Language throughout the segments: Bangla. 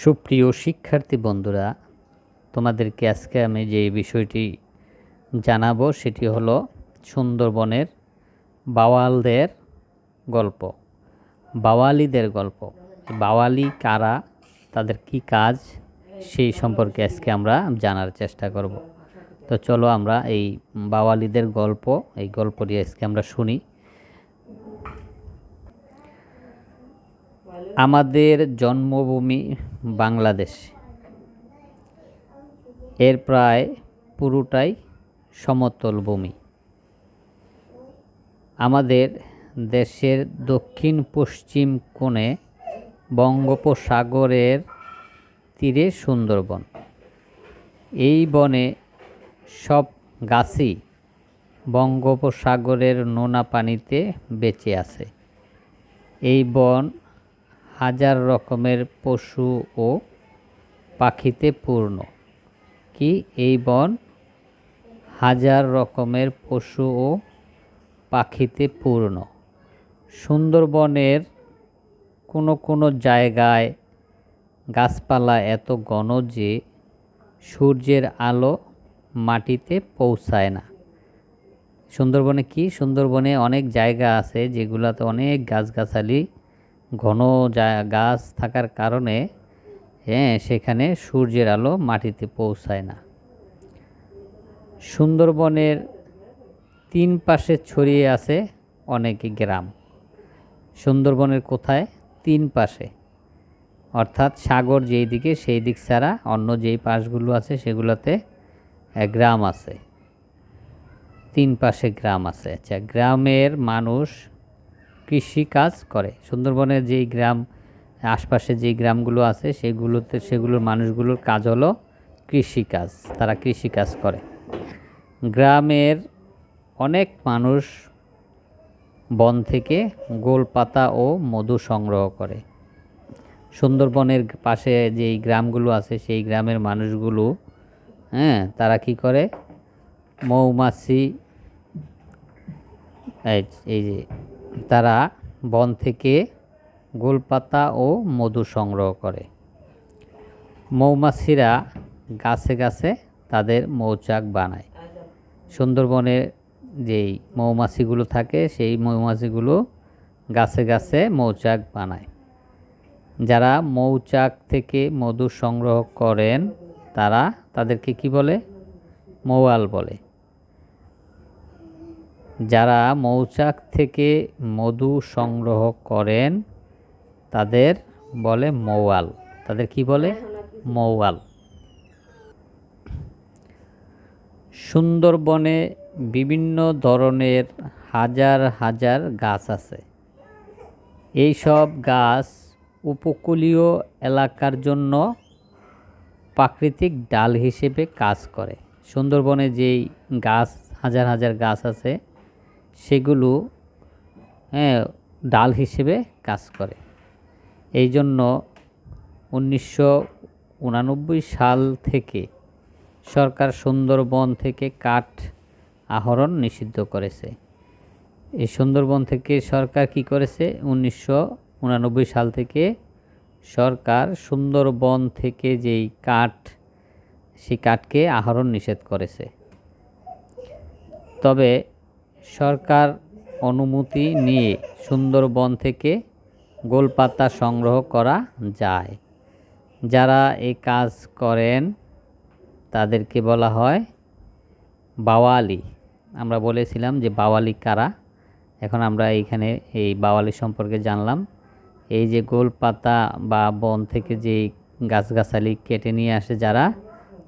সুপ্রিয় শিক্ষার্থী বন্ধুরা, তোমাদেরকে আজকে আমি যে বিষয়টি জানাব সেটি হলো সুন্দরবনের বাওয়ালদের গল্প। বাওয়ালিদের গল্প। বাওয়ালি কারা, তাদের কি কাজ, সেই সম্পর্কে আজকে আমরা জানার চেষ্টা করব। তো চলো আমরা এই বাওয়ালিদের গল্প, এই গল্পটি আজকে আমরা শুনি। আমাদের জন্মভূমি বাংলাদেশ। এর প্রায় পুরোটাই সমতল ভূমি। আমাদের দেশের দক্ষিণ পশ্চিম কোণে বঙ্গোপসাগরের তীরে সুন্দরবন। এই বনে সব গাছই বঙ্গোপসাগরের নোনা পানিতে বেঁচে আছে। এই বন হাজার রকমের পশু ও পাখিতে পূর্ণ। কি এই বন হাজার রকমের পশু ও পাখিতে পূর্ণ? সুন্দরবনের কোনো কোনো জায়গায় গাছপালা এত ঘন যে সূর্যের আলো মাটিতে পৌঁছায় না। সুন্দরবনে কি? সুন্দরবনে অনেক জায়গা আছে যেগুলোতে অনেক গাছগাছালি ঘন গাছ থাকার কারণে হ্যাঁ সেখানে সূর্যের আলো মাটিতে পৌঁছায় না। সুন্দরবনের তিন পাশে ছড়িয়ে আছে অনেক গ্রাম। সুন্দরবনের কোথায়? তিন পাশে। অর্থাৎ সাগর যেই দিকে, সেই দিক ছাড়া অন্য যেই পাশগুলো আছে, সেগুলোতে গ্রাম আছে। তিন পাশে গ্রাম আছে। আচ্ছা গ্রামের মানুষ কৃষি কাজ করে। সুন্দরবনের যেই গ্রাম, আশপাশে যেই গ্রামগুলো আছে, সেগুলোতে, সেগুলোর মানুষগুলোর কাজ হলো কৃষিকাজ তারা কৃষিকাজ করে। গ্রামের অনেক মানুষ বন থেকে গোলপাতা ও মধু সংগ্রহ করে। সুন্দরবনের পাশে যেই গ্রামগুলো আছে, সেই গ্রামের মানুষগুলো হ্যাঁ তারা কি করে? মৌমাছি এই যে তারা বন থেকে গোলপাতা ও মধু সংগ্রহ করে। মৌমাছিরা গাছে গাছে তাদের মৌচাক বানায়। সুন্দরবনে যেই মৌমাছিগুলো থাকে, সেই মৌমাছিগুলো গাছে গাছে মৌচাক বানায়। যারা মৌচাক থেকে মধু সংগ্রহ করেন, তারা তাদেরকে কি বলে? মৌয়াল বলে। যারা মৌচাক থেকে মধু সংগ্রহ করেন, তাদের বলে মৌয়াল। তাদের কি বলে? মৌয়াল। সুন্দরবনে বিভিন্ন ধরনের হাজার হাজার গাছ আছে। এই সব গাছ উপকূলীয় এলাকার জন্য প্রাকৃতিক ডাল হিসেবে কাজ করে। সুন্দরবনে যেই গাছ, হাজার হাজার গাছ আছে সেগুলো হ্যাঁ ডাল হিসেবে কাজ করে। এই জন্য উনিশশো সাল থেকে সরকার সুন্দরবন থেকে কাঠ আহরণ নিষিদ্ধ করেছে। এই সুন্দরবন থেকে সরকার কি করেছে? উনিশশো সাল থেকে সরকার সুন্দরবন থেকে যেই কাঠ, সেই কাঠকে আহরণ নিষেধ করেছে। তবে সরকার অনুমতি নিয়ে সুন্দরবন থেকে গোলপাতা সংগ্রহ করা যায়। যারা এই কাজ করেন, তাদেরকে বলা হয় বাওয়ালি। আমরা বলেছিলাম যে বাওয়ালি কারা? এখন আমরা এইখানে এই বাওয়ালি সম্পর্কে জানলাম। এই যে গোলপাতা বা বন থেকে যে গাছগাছালি কেটে নিয়ে আসে যারা,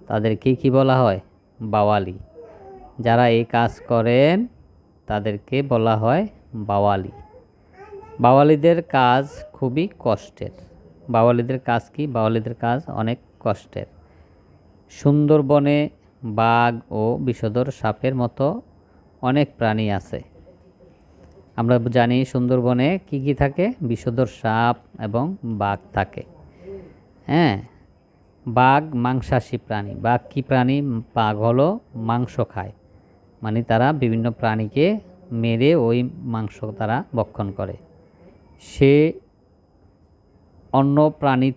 তাদেরকে কি বলা হয়? বাওয়ালি। যারা এই কাজ করেন তাদেরকে বলা হয় বাওয়ালি। বাওয়ালিদের কাজ খুবই কষ্টের। বাওয়ালিদের কাজ কি? বাওয়ালিদের কাজ অনেক কষ্টের। সুন্দরবনে বাঘ ও বিষধর সাপের মতো অনেক প্রাণী আছে। আমরা জানি সুন্দরবনে কি কি থাকে? বিষধর সাপ এবং বাঘ থাকে। হ্যাঁ বাঘ মাংসাশী প্রাণী। বাঘ কি প্রাণী? বাঘ হলো মাংস খায়। মানে তারা বিভিন্ন প্রাণীকে মেরে ওই মাংস তারা ভক্ষণ করে। সে অন্য প্রাণী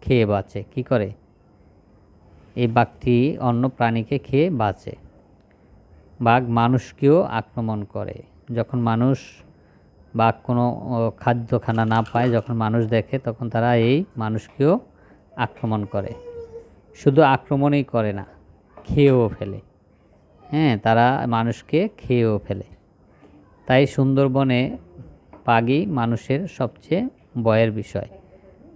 খেয়ে বাঁচে। কি করে? এই বাঘটি অন্য প্রাণীকে খেয়ে বাঁচে। বাঘ মানুষকেও আক্রমণ করে। যখন মানুষ বাঘ কোনো ও, খাদ্য খানা না পায় যখন মানুষ দেখে তখন তারা এই মানুষকেও আক্রমণ করে। শুধু আক্রমণই করে না খেয়েও ফেলে। হ্যাঁ তারা মানুষকে খেয়েও ফেলে। তাই সুন্দরবনে বাঘই মানুষের সবচেয়ে বয়ের বিষয়।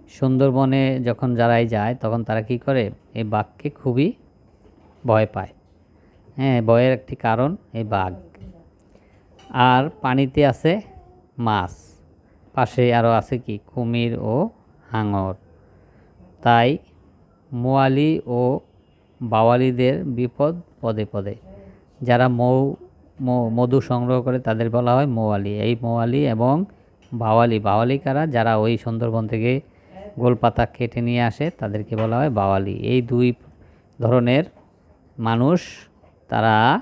সুন্দরবনে যখন যারাই যায়, তখন তারা কি করে? এই বাঘকে খুবই ভয় পায়। হ্যাঁ ভয়ের একটি কারণ এই বাঘ। আর পানিতে আছে মাছ। পাশে আরও আছে কি? কুমির ও হাঙর। তাই মোয়ালি ও বাওয়ালিদের বিপদ পদে পদে। যারা মৌ মধু সংগ্রহ করে তাদের বলা হয় মোয়ালি। এই মোয়ালি এবং বাওয়ালি। বাওয়ালি কারা? যারা ওই সুন্দরবন থেকে গোলপাতা কেটে নিয়ে আসে, তাদেরকে বলা হয় বাওয়ালি। এই দুই ধরনের মানুষ, তারা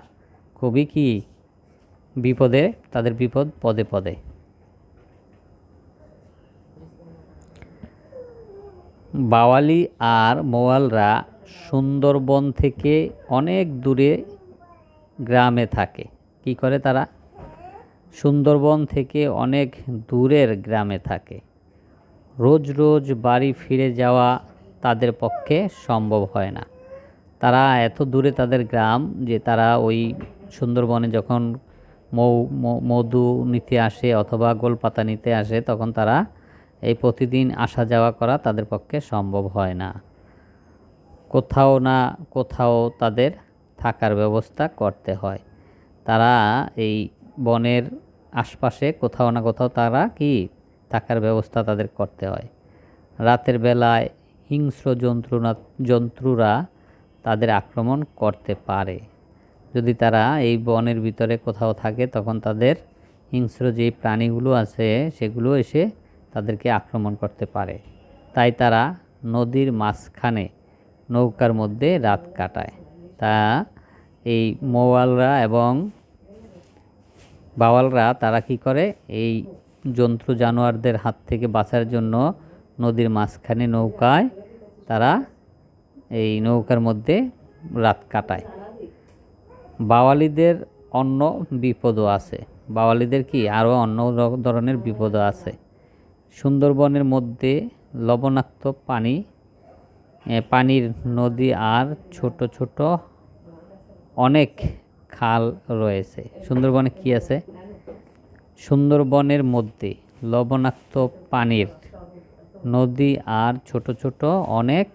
খুবই কি বিপদে, তাদের বিপদ পদে পদে। বাওয়ালি আর মোয়ালরা সুন্দরবন থেকে অনেক দূরে গ্রামে থাকে। কি করে তারা? সুন্দরবন থেকে অনেক দূরের গ্রামে থাকে। রোজ রোজ বাড়ি ফিরে যাওয়া তাদের পক্ষে সম্ভব হয় না। তারা এত দূরে তাদের গ্রাম যে তারা ওই সুন্দরবনে যখন মৌ মধু নিতে আসে অথবা গোলপাতা নিতে আসে তখন তারা এই প্রতিদিন আসা যাওয়া করা তাদের পক্ষে সম্ভব হয় না। কোথাও না কোথাও তাদের থাকার ব্যবস্থা করতে হয়। তারা এই বনের আশপাশে কোথাও না কোথাও তারা কি থাকার ব্যবস্থা তাদের করতে হয়। রাতের বেলায় হিংস্র জন্তুরা জন্তুরা তাদের আক্রমণ করতে পারে। যদি তারা এই বনের ভিতরে কোথাও থাকে, তখন তাদের হিংস্র যে প্রাণীগুলো আছে, সেগুলো এসে তাদেরকে আক্রমণ করতে পারে। তাই তারা নদীর মাঝখানে নৌকার মধ্যে রাত কাটায়। তা এই মোয়ালরা এবং বাওয়ালরা, তারা কি করে? এই জন্তু জানোয়ারদের হাত থেকে বাঁচার জন্য নদীর মাঝখানে নৌকায় তারা এই নৌকার মধ্যে রাত কাটায়। বাওয়ালিদের অন্য বিপদও আছে। বাওয়ালিদের কি? আরও অন্য ধরনের বিপদও আছে। সুন্দরবনের মধ্যে লবণাক্ত পানি পানির নদী আর ছোট ছোট অনেক খাল রয়েছে। সুন্দরবনে কি আছে? সুন্দরবনের মধ্যে লবণাক্ত পানির নদী আর ছোট ছোট অনেক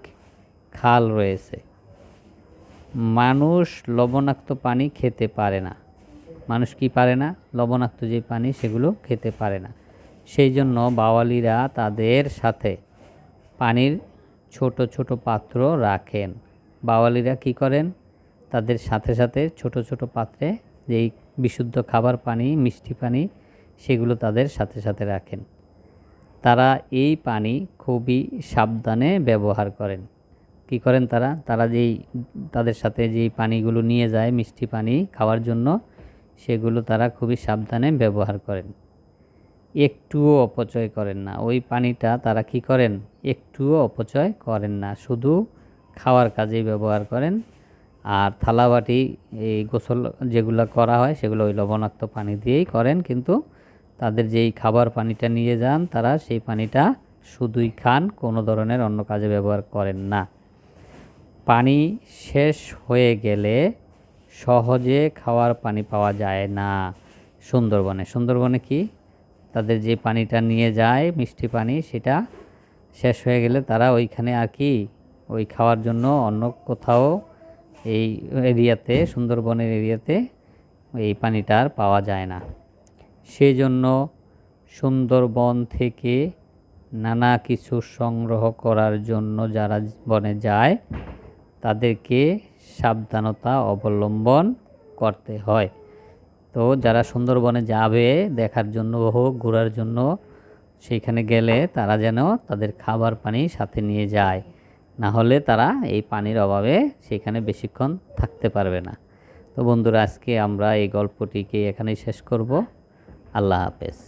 খাল রয়েছে। মানুষ লবণাক্ত পানি খেতে পারে না। মানুষ কি পারে না? লবণাক্ত যে পানি, সেগুলো খেতে পারে না। সেই জন্য বাওয়ালিরা তাদের সাথে পানির ছোট ছোট পাত্র রাখেন। বাওয়ালিরা কি করেন? তাদের সাথে সাথে ছোট ছোট পাত্রে যেই বিশুদ্ধ খাবার পানি, মিষ্টি পানি, সেগুলো তাদের সাথে সাথে রাখেন। তারা এই পানি খুবই সাবধানে ব্যবহার করেন। কি করেন তারা? তারা যেই তাদের সাথে যেই পানিগুলো নিয়ে যায় মিষ্টি পানি খাওয়ার জন্য, সেগুলো তারা খুবই সাবধানে ব্যবহার করেন। একটুও অপচয় করেন না। ওই পানিটা তারা কি করেন? একটুও অপচয় করেন না। শুধু খাওয়ার কাজেই ব্যবহার করেন। আর থালাবাটি, এই গোসল যেগুলো করা হয়, সেগুলো ওই লবণাক্ত পানি দিয়েই করেন। কিন্তু তাদের যেই খাবার পানিটা নিয়ে যান, তারা সেই পানিটা শুধুই খান, কোনো ধরনের অন্য কাজে ব্যবহার করেন না। পানি শেষ হয়ে গেলে সহজে খাওয়ার পানি পাওয়া যায় না সুন্দরবনে। সুন্দরবনে কি? তাদের যে পানিটা নিয়ে যায়, মিষ্টি পানি, সেটা শেষ হয়ে গেলে তারা ওইখানে আর কি, ওই খাওয়ার জন্য অন্য কোথাও এই এরিয়াতে, সুন্দরবনের এরিয়াতে এই পানিটা আর পাওয়া যায় না। সেই জন্য সুন্দরবন থেকে নানা কিছু সংগ্রহ করার জন্য যারা বনে যায়, তাদেরকে সাবধানতা অবলম্বন করতে হয়। তো যারা সুন্দরবনে যাবে, দেখার জন্য হোক, ঘোরার জন্য সেইখানে গেলে তারা যেন তাদের খাবার পানি সাথে নিয়ে যায়। না হলে তারা এই পানির অভাবে সেখানে বেশিক্ষণ থাকতে পারবে না। তো বন্ধুরা, আজকে আমরা এই গল্পটিকে এখানেই শেষ করব। আল্লাহ হাফেজ।